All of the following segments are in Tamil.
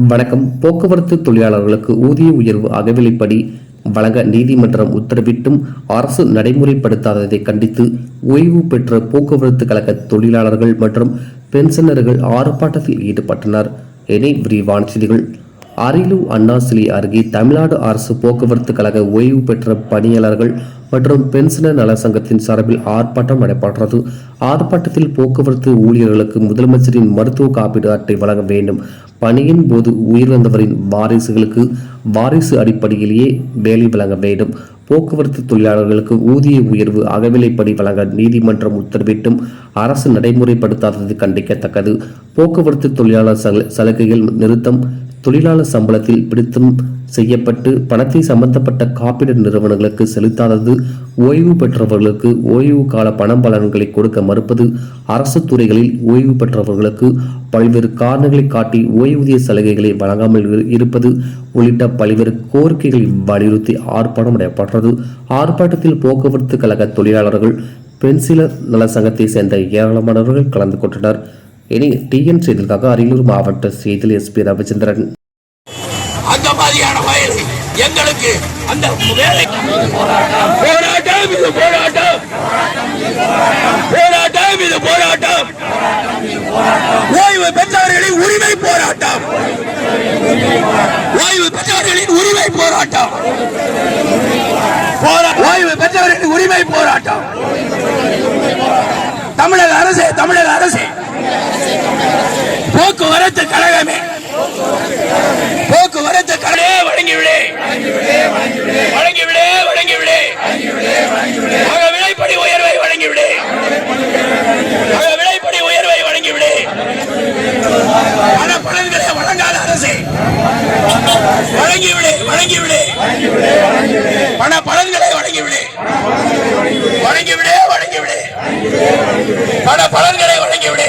வணக்கம். போக்குவரத்து தொழிலாளர்களுக்கு ஊதிய உயர்வு அகவிலைப்படி வழங்க நீதிமன்றம் உத்தரவிட்டும். அரசு நடைமுறைப்படுத்தாததை கண்டித்து ஓய்வு பெற்ற போக்குவரத்து கழக தொழிலாளர்கள் மற்றும் பென்ஷனர்கள் ஆர்ப்பாட்டத்தில் ஈடுபட்டனர். என விரிவான செய்திகள். அரியலூர் அண்ணாசிலி அருகே தமிழ்நாடு அரசு போக்குவரத்து கழக ஓய்வு பெற்ற பணியாளர்கள் மற்றும் பென்ஷனர் நல சங்கத்தின் சார்பில் ஆர்ப்பாட்டம் நடைபெற்றது. ஆர்ப்பாட்டத்தில் போக்குவரத்து ஊழியர்களுக்கு முதலமைச்சரின் மருத்துவ காப்பீடு அட்டை வழங்க வேண்டும். பணியின் போது உயிரிழந்தவரின் வாரிசுகளுக்கு வாரிசு அடிப்படையிலேயே வேலை வழங்க வேண்டும். போக்குவரத்து தொழிலாளர்களுக்கு ஊதிய உயர்வு அகவிலைப்படி வழங்க நீதிமன்றம் உத்தரவிட்டும். அரசு நடைமுறைப்படுத்தாதது கண்டிக்கத்தக்கது. போக்குவரத்து தொழிலாளர் சலுகைகள் நிறுத்தம் தொழிலாளர் சம்பளத்தில் பிடித்தம் செய்யப்பட்டு பணத்தை சம்பந்தப்பட்ட காப்பீடு நிறுவனங்களுக்கு செலுத்தாதது ஓய்வு பெற்றவர்களுக்கு ஓய்வு கால பணம் பலன்களை கொடுக்க மறுப்பது அரசு துறைகளில் ஓய்வு பெற்றவர்களுக்கு பல்வேறு காரணங்களை காட்டி ஓய்வூதிய சலுகைகளை வழங்காமல் இருப்பது உள்ளிட்ட பல்வேறு கோரிக்கைகளை வலியுறுத்தி ஆர்ப்பாட்டம் நடைபெற்றது. ஆர்ப்பாட்டத்தில் போக்குவரத்து கழக தொழிலாளர்கள் பென்சிலர் நல சங்கத்தை சேர்ந்த ஏராளமானவர்கள் கலந்து கொண்டனர். இனி டிஎன் செய்திகளுக்காக அரியலூர் மாவட்ட செய்தியில் எஸ்பி ரவிச்சந்திரன். அந்த மாதிரியான வயல் எங்களுக்கு அந்த வேலை போராட்டம். இது போராட்டம். போராட்டம் இது போராட்டம். ஓய்வு பெற்றவர்களின் உரிமை போராட்டம். ஓய்வு பெற்றவர்களின் உரிமை போராட்டம். போரா- ஓய்வு பெற்றவர்களின் உரிமை போராட்டம். தமிழக அரசு தமிழக அரசு. போக்குவரத்து கழகமே வழங்கிவிடு. வழங்கிவிடு வழங்கிவிடு. ஆக விலைப்படி உயர்வை வழங்கிவிடு. ஆக விலைப்படி உயர்வை வழங்கிவிடு. பண பலன்களை வழங்காத அரசு. வழங்கிவிடு வழங்கிவிடு. பண பலன்களை வழங்கிவிடு. வழங்கிவிடு வழங்கிவிடு. பண பலன்களை வழங்கிவிடு.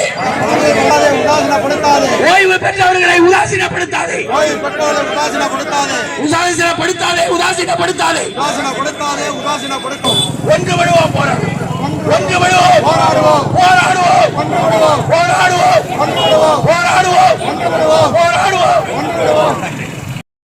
உதாசீனப்படுத்தாதே ஓய்வு பெற்றவர்களை உதாசீனப்படுத்தாதே. ஓய்வு பெற்றோரை உதாசீனப்படுத்தாதே. உதாசீனப்படுத்தாதே உதாசீனப்படுத்தாதே. உதாசீனப்படுத்தாதே உதாசீனப்படுத்தும். ஒன்று